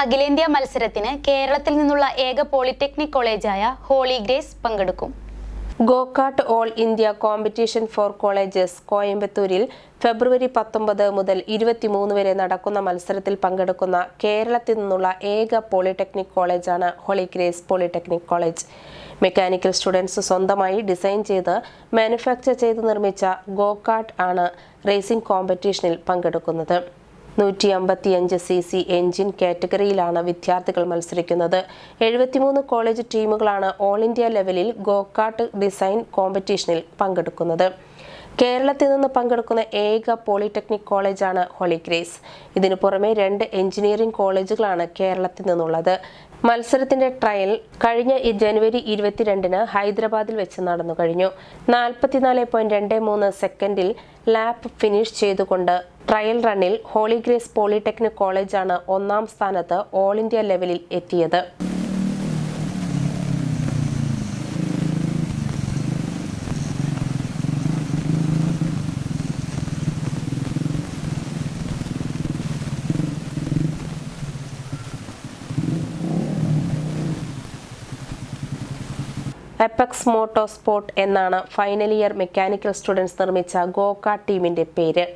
അഖിലേന്ത്യാ മത്സരത്തിന് കേരളത്തിൽ നിന്നുള്ള ഏക പോളിടെക്നിക് കോളേജായ ഹോളി ഗ്രേസ് പങ്കെടുക്കും. Go kart all India competition for colleges കോയമ്പത്തൂരിൽ ഫെബ്രുവരി പത്തൊമ്പത് മുതൽ ഇരുപത്തിമൂന്ന് വരെ നടക്കുന്ന മത്സരത്തിൽ പങ്കെടുക്കുന്ന കേരളത്തിൽ നിന്നുള്ള ഏക പോളിടെക്നിക് കോളേജാണ് holy grace polytechnic college. Mechanical students സ്വന്തമായി ഡിസൈൻ ചെയ്ത് മാനുഫാക്ചർ ചെയ്ത് നിർമ്മിച്ച ഗോകാട്ട് ആണ് റേസിംഗ് കോമ്പറ്റീഷനിൽ പങ്കെടുക്കുന്നത്. നൂറ്റി അമ്പത്തിയഞ്ച് സി സി എഞ്ചിൻ കാറ്റഗറിയിലാണ് വിദ്യാർത്ഥികൾ മത്സരിക്കുന്നത്. എഴുപത്തിമൂന്ന് കോളേജ് ടീമുകളാണ് ഓൾ ഇന്ത്യ ലെവലിൽ ഗോകാട്ട് ഡിസൈൻ കോമ്പറ്റീഷനിൽ പങ്കെടുക്കുന്നത്. കേരളത്തിൽ നിന്ന് പങ്കെടുക്കുന്ന ഏക പോളിടെക്നിക് കോളേജാണ് ഹോളി ഗ്രേസ്. ഇതിനു പുറമെ രണ്ട് എഞ്ചിനീയറിംഗ് കോളേജുകളാണ് കേരളത്തിൽ നിന്നുള്ളത്. മത്സരത്തിന്റെ ട്രയൽ കഴിഞ്ഞ ജനുവരി ഇരുപത്തിരണ്ടിന് ഹൈദരാബാദിൽ വെച്ച് നടന്നു കഴിഞ്ഞു നാൽപ്പത്തിനാല് പോയിന്റ് രണ്ട് മൂന്ന് സെക്കൻഡിൽ ലാപ്പ് ഫിനിഷ് ചെയ്തുകൊണ്ട് ട്രയൽ റണ്ണിൽ ഹോളി ഗ്രേസ് പോളിടെക്നിക് കോളേജാണ് ഒന്നാം സ്ഥാനത്ത് ഓൾ ഇന്ത്യ ലെവലിൽ എത്തിയത്. എപ്പക്സ് മോട്ടോ സ്പോർട്ട് എന്നാണ് ഫൈനൽ ഇയർ മെക്കാനിക്കൽ സ്റ്റുഡൻസ് നിർമ്മിച്ച ഗോകാ ടീമിന്റെ പേര്.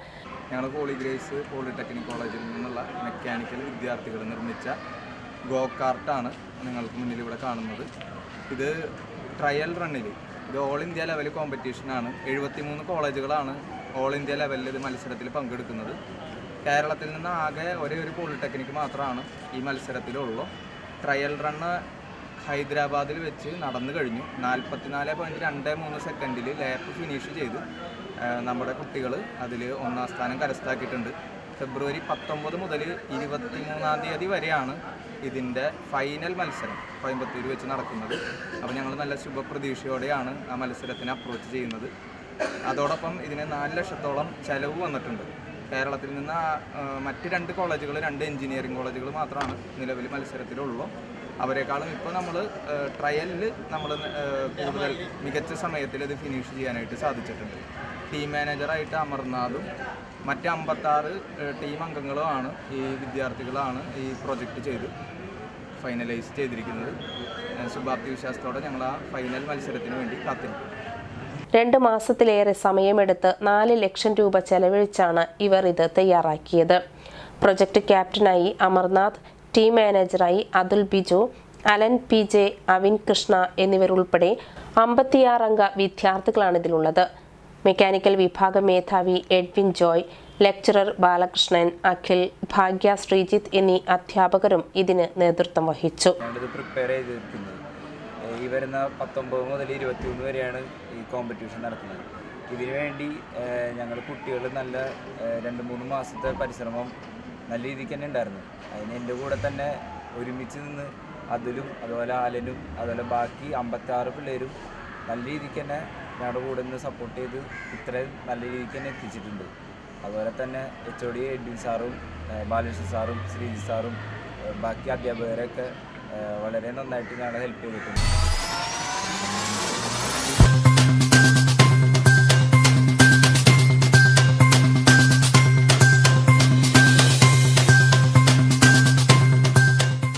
ഞങ്ങൾ പോളിഗ്രേസ് പോളിടെക്നിക് കോളേജിൽ നിന്നുള്ള മെക്കാനിക്കൽ വിദ്യാർത്ഥികൾ നിർമ്മിച്ച ഗോ കാർട്ടാണ് നിങ്ങൾക്ക് മുന്നിൽ ഇവിടെ കാണുന്നത്. ഇത് ട്രയൽ റണ്ണിൽ ഇത് ഓൾ ഇന്ത്യ ലെവൽ കോമ്പറ്റീഷനാണ് എഴുപത്തിമൂന്ന് കോളേജുകളാണ് ഓൾ ഇന്ത്യ ലെവലിൽ ഇത് മത്സരത്തിൽ പങ്കെടുക്കുന്നത്. കേരളത്തിൽ നിന്ന് ആകെ ഒരേ ഒരു പോളിടെക്നിക്ക് മാത്രമാണ് ഈ മത്സരത്തിലുള്ളൂ. ട്രയൽ റണ്ണ് ഹൈദരാബാദിൽ വെച്ച് നടന്നു കഴിഞ്ഞു. നാൽപ്പത്തിനാല് പോയിന്റ് രണ്ട് മൂന്ന് സെക്കൻഡിൽ ലാപ്പ് ഫിനിഷ് ചെയ്ത്. നമ്മുടെ കുട്ടികൾ അതിൽ ഒന്നാം സ്ഥാനം കരസ്ഥാക്കിയിട്ടുണ്ട് ഫെബ്രുവരി പത്തൊമ്പത് മുതൽ ഇരുപത്തി മൂന്നാം തീയതി വരെയാണ് ഇതിന്റെ ഫൈനൽ മത്സരം കോയമ്പത്തൂർ വെച്ച് നടക്കുന്നത്. അപ്പോൾ ഞങ്ങൾ നല്ല ശുഭപ്രതീക്ഷയോടെയാണ് ആ മത്സരത്തിന് അപ്രോച്ച് ചെയ്യുന്നത്. അതോടൊപ്പം ഇതിന് നാല് ലക്ഷത്തോളം ചിലവ് വന്നിട്ടുണ്ട്. കേരളത്തിൽ നിന്ന് മറ്റ് രണ്ട് കോളേജുകൾ രണ്ട് എഞ്ചിനീയറിംഗ് കോളേജുകൾ മാത്രമാണ് നിലവിൽ മത്സരത്തിലുള്ളൂ. അവരെക്കാളും ഇപ്പോൾ നമ്മൾ ട്രയലിൽ നമ്മൾ കൂടുതൽ മികച്ച സമയത്തിൽ ഇത് ഫിനിഷ് ചെയ്യാനായിട്ട് സാധിച്ചിട്ടുണ്ട്. ടീം മാനേജറായിട്ട് അമർനാഥും മറ്റ് അമ്പത്താറ് ടീം അംഗങ്ങളുമാണ് ഈ വിദ്യാർത്ഥികളാണ് ഈ പ്രൊജക്റ്റ് ചെയ്ത് ഫൈനലൈസ് ചെയ്തിരിക്കുന്നത്. ശുഭാപ്തി വിശ്വാസത്തോടെ ഞങ്ങൾ ആ ഫൈനൽ മത്സരത്തിന് വേണ്ടി കാത്തിരിക്കും. രണ്ട് മാസത്തിലേറെ സമയമെടുത്ത് നാല് ലക്ഷം രൂപ ചെലവഴിച്ചാണ് ഇവർ ഇത് തയ്യാറാക്കിയത്. പ്രൊജക്ട് ക്യാപ്റ്റനായി അമർനാഥ് ടീം മാനേജറായി Athul Biju Allen P J Avin Krishna എന്നിവരുൾപ്പെടെ അമ്പത്തിയാറംഗ വിദ്യാർത്ഥികളാണ് ഇതിലുള്ളത്. മെക്കാനിക്കൽ വിഭാഗ മേധാവി എഡ്വിൻ ജോയ് ലെക്ചറർ ബാലകൃഷ്ണൻ അഖിൽ ഭാഗ്യ ശ്രീജിത്ത് എന്നീ അധ്യാപകരും ഇതിന് നേതൃത്വം വഹിച്ചു. ഈ വരുന്ന പത്തൊമ്പത് മുതൽ ഇരുപത്തിയൊന്ന് വരെയാണ് ഈ കോമ്പറ്റീഷൻ നടക്കുന്നത്. ഇതിനുവേണ്ടി ഞങ്ങൾ കുട്ടികൾ നല്ല രണ്ട് മൂന്ന് മാസത്തെ പരിശ്രമം നല്ല രീതിക്ക് തന്നെ ഉണ്ടായിരുന്നു. അതിന് എന്റെ കൂടെ തന്നെ ഒരുമിച്ച് നിന്ന് അതിലും അതുപോലെ ആലനും അതുപോലെ ബാക്കി അമ്പത്താറ് പിള്ളേരും നല്ല രീതിക്ക് തന്നെ ഞങ്ങളുടെ കൂടെ നിന്ന് സപ്പോർട്ട് ചെയ്ത് ഇത്രയും നല്ല രീതിക്ക് തന്നെ എത്തിച്ചിട്ടുണ്ട്. അതുപോലെ തന്നെ എച്ച് ഒ ഡി എഡ്വിൻ സാറും ബാലകൃഷ്ണൻ സാറും ശ്രീജി സാറും ബാക്കി അധ്യാപകരൊക്കെ വളരെ നന്നായിട്ട് ഞങ്ങളെ ഹെൽപ്പ് ചെയ്തിട്ടുണ്ട്.